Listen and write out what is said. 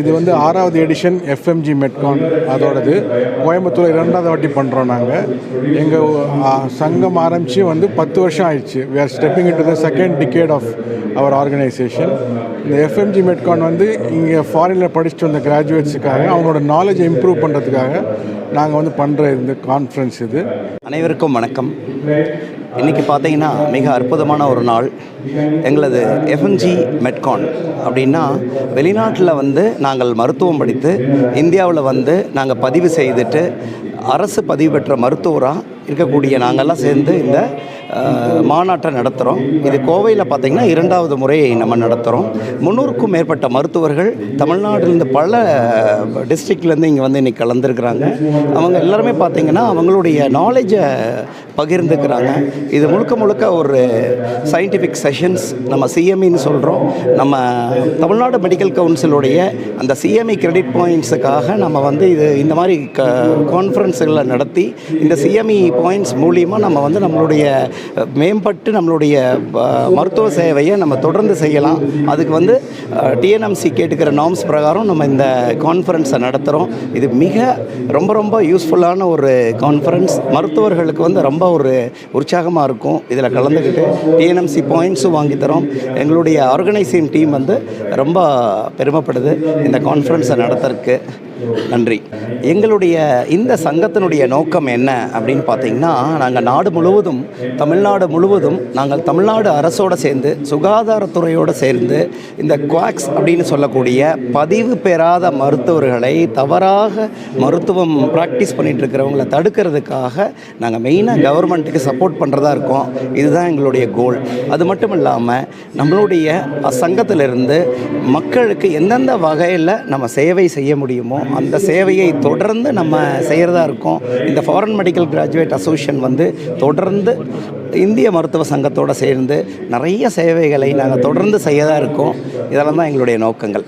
இது வந்து ஆறாவது எடிஷன் எஃப்எம்ஜி மெட்கான் அதோடது. கோயம்புத்தூர் இரண்டாவது வாட்டி பண்ணுறோம் நாங்கள் எங்கள் சங்கம் ஆரம்பித்து வந்து பத்து வருஷம் ஆயிடுச்சு. We are stepping into the second decade of our organisation இந்த எஃப்எம்ஜி மெட்கான் வந்து இங்கே ஃபாரினில் படிச்சுட்டு வந்த கிராஜுவேட்ஸுக்காக அவங்களோட நாலேஜை இம்ப்ரூவ் பண்ணுறதுக்காக நாங்கள் வந்து பண்ணுற இந்த கான்ஃபரன்ஸ் இது. அனைவருக்கும் வணக்கம். இன்றைக்கி பார்த்தீங்கன்னா மிக அற்புதமான ஒரு நாள். எங்களது எஃப்எம்ஜி மெட்கான் அப்படின்னா வெளிநாட்டில் வந்து நாங்கள் மருத்துவம் படித்து இந்தியாவில் வந்து நாங்கள் பதிவு செய்துட்டு அரசு பதிவு பெற்ற மருத்துவராக இருக்கக்கூடிய நாங்கள்லாம் சேர்ந்து இந்த மாநாட்டை நடத்துகிறோம் இது கோவையில் பார்த்திங்கன்னா இரண்டாவது முறை நம்ம நடத்துகிறோம் முந்நூறுக்கும் மேற்பட்ட மருத்துவர்கள் தமிழ்நாட்டிலேருந்து பல டிஸ்ட்ரிக்ட்லேருந்து இங்கே வந்து இன்றைக்கி கலந்துருக்குறாங்க. அவங்க எல்லாருமே பார்த்திங்கன்னா அவங்களுடைய நாலேஜை பகிர்ந்துக்கிறாங்க. இது முழுக்க முழுக்க ஒரு சயின்டிஃபிக் செஷன்ஸ் நம்ம சிஎம்இன்னு சொல்கிறோம் நம்ம தமிழ்நாடு மெடிக்கல் கவுன்சிலுடைய அந்த சிஎம்இ கிரெடிட் பாயிண்ட்ஸுக்காக நம்ம வந்து இது இந்த மாதிரி க கான்ஃபரன்ஸுகளை நடத்தி இந்த சிஎம்இ பாயிண்ட்ஸ் மூலியமாக நம்ம வந்து நம்மளுடைய மேம்பட்டு நம்மளுடைய மருத்துவ சேவையை நம்ம தொடர்ந்து செய்யலாம். அதுக்கு வந்து டிஎன்எம்சி கேட்டுக்கிற நார்ம்ஸ் பிரகாரம் நம்ம இந்த கான்ஃபரன்ஸை நடத்துகிறோம் இது மிக ரொம்ப ரொம்ப யூஸ்ஃபுல்லான ஒரு கான்ஃபரன்ஸ் மருத்துவர்களுக்கு வந்து ரொம்ப ஒரு உற்சாகமாக இருக்கும். இதில் கலந்துக்கிட்டு டிஎன்எம்சி பாயிண்ட்ஸும் வாங்கித்தரோம் எங்களுடைய ஆர்கனைசிங் டீம் வந்து ரொம்ப பெருமைப்படுது இந்த கான்ஃபரன்ஸை நடத்துறதுக்கு. நன்றி. எங்களுடைய இந்த சங்கத்தினுடைய நோக்கம் என்ன அப்படின்னு பார்த்தீங்கன்னா நாங்கள் நாடு முழுவதும் தமிழ்நாடு முழுவதும் நாங்கள் தமிழ்நாடு அரசோடு சேர்ந்து சுகாதாரத்துறையோடு சேர்ந்து இந்த குவாக்ஸ் அப்படின்னு சொல்லக்கூடிய பதிவு பெறாத மருத்துவர்களை தவறாக மருத்துவம் ப்ராக்டிஸ் பண்ணிகிட்ருக்கிறவங்கள தடுக்கிறதுக்காக நாங்கள் மெயினாக கவர்மெண்ட்டுக்கு சப்போர்ட் பண்ணுறதா இருக்கோம். இதுதான் எங்களுடைய கோல் அது மட்டும் இல்லாமல் நம்மளுடைய சங்கத்திலிருந்து மக்களுக்கு எந்தெந்த வகையில் நம்ம சேவை செய்ய முடியுமோ அந்த சேவையை தொடர்ந்து நம்ம செய்கிறதா இருக்கோம். இந்த ஃபாரின் மெடிக்கல் கிராஜுவேட் அசோசியேஷன் வந்து தொடர்ந்து இந்திய மருத்துவ சங்கத்தோடு சேர்ந்து நிறைய சேவைகளை நாங்கள் தொடர்ந்து செய்யதா இருக்கோம். இதெல்லாம் தான் எங்களுடைய நோக்கங்கள்.